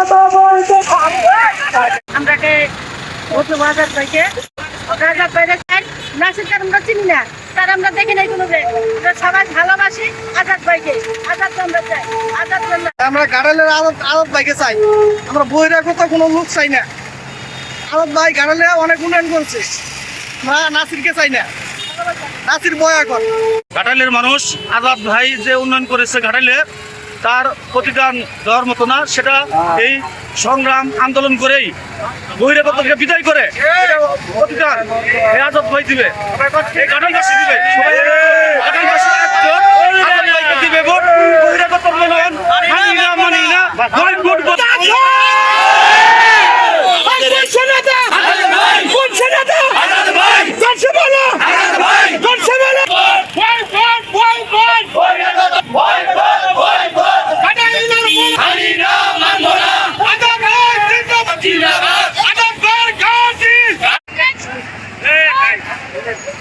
কথা বলতে আমরাকে বাজার থেকে রাজার বাইরে চাই নাসিরকে আমরা চিনি না তার আমরা দেখি নাই কোনো আমরা সবাই ভালোবাসি আজাদ ভাইকে আজাদ আমরা চাই আজাদ আমরা আমরা গাড়ালের আদত আদত ভাইকে চাই। আমরা বহিরাগত কোনো লোক চাই না। আদত ভাই গাড়ালে অনেক উন্নয়ন করছে। না নাসিরকে চাই না। নাসির বয়া ঘাটালের মানুষ আজাদ ভাই যে উন্নয়ন করেছে ঘাটালে তার প্রতিদান দেওয়ার মতো না, সেটা এই সংগ্রাম আন্দোলন করেই বহিরাগতকে বিদায় করে। প্রতিদান হেয়াজত ভাই দিবে দিবে, সবাই ঘাটালবাসী একজন আজাদ ভাইকে দিবে ভোট বহিরাগত মনোনয়ন মানি না মানি না ভোট ভোট ভোট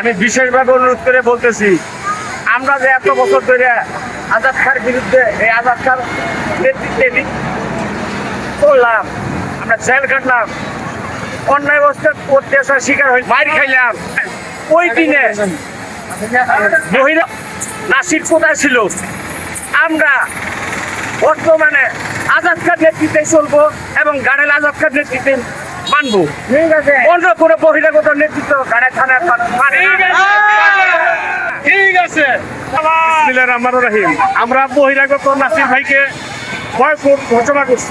আমি বিশেষভাবে অনুরোধ করে বলতেছি, আমরা যে এত বছর ধরে আজাদ খার বিরুদ্ধে এই আজাদ খার নেতৃত্বে করলাম, আমরা জেল কাটলাম অন্যায় অবস্থা অত্যাচার শিকার হই মার খাইলাম। ওই দিনে মহিলা নাসির কোথায় ছিল? আমরা বর্তমানে আজাদ খান নেতৃত্বে চলবো এবং গাড়েল আজাদ খান নেতৃত্বে মানবো। ঠিক আছে। অন্য কোনো বহিরাগত নেতৃত্ব গাড়ে থানার মানে ঠিক আছে। রহমান রহিম। আমরা বহিরাগত নাসির ভাইকে ভয় কো- ঘোষণা করছি।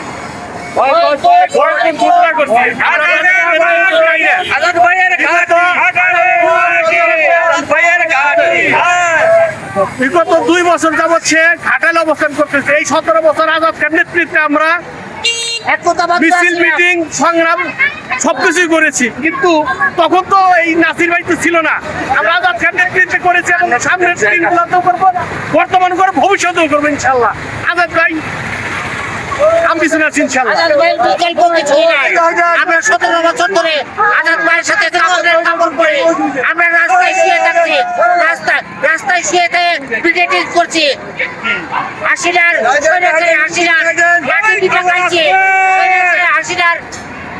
ঘোষণা করছি। আজাদ ভাইয়ের বিগত দুই বছর যাবৎ সে ঘাটালে অবস্থান করতেছে। এই সতেরো বছর আজাদ খান নেতৃত্বে আমরা মিছিল মিটিং সংগ্রাম সবকিছুই করেছি। কিন্তু তখন তো এই নাসির ভাই তো ছিল না। আমরা আজাদ খান নেতৃত্বে করেছি এবং সামনের দিনগুলোতেও করব বর্তমান করে ভবিষ্যতেও করব ইনশাল্লাহ। আজাদ ভাই আমি পিছনে আছি ইনশাল্লাহ। আমরা সতেরো বছর ধরে আজাদ ভাইয়ের সাথে কাপড়ের কাপড় পরে আমরা রাস্তায় শুয়ে থাকছি। রাস্তায় রাস্তায় শুয়ে থেকে ব্রিগেডিং করছি। হাসিনার সৈন্যকে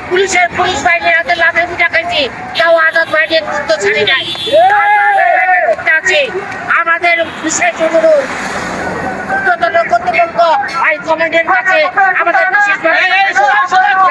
পুলিশের পুলিশ বাহিনীর হাতে পিঠা খাইছি তাও আজাদ বাহিনীর গুরুত্ব ছাড়ি নাই। আছে আমাদের বিশেষ অনুরোধ কর্তৃপক্ষ হাই কমান্ডের কাছে আমাদের বিশেষভাবে যাতে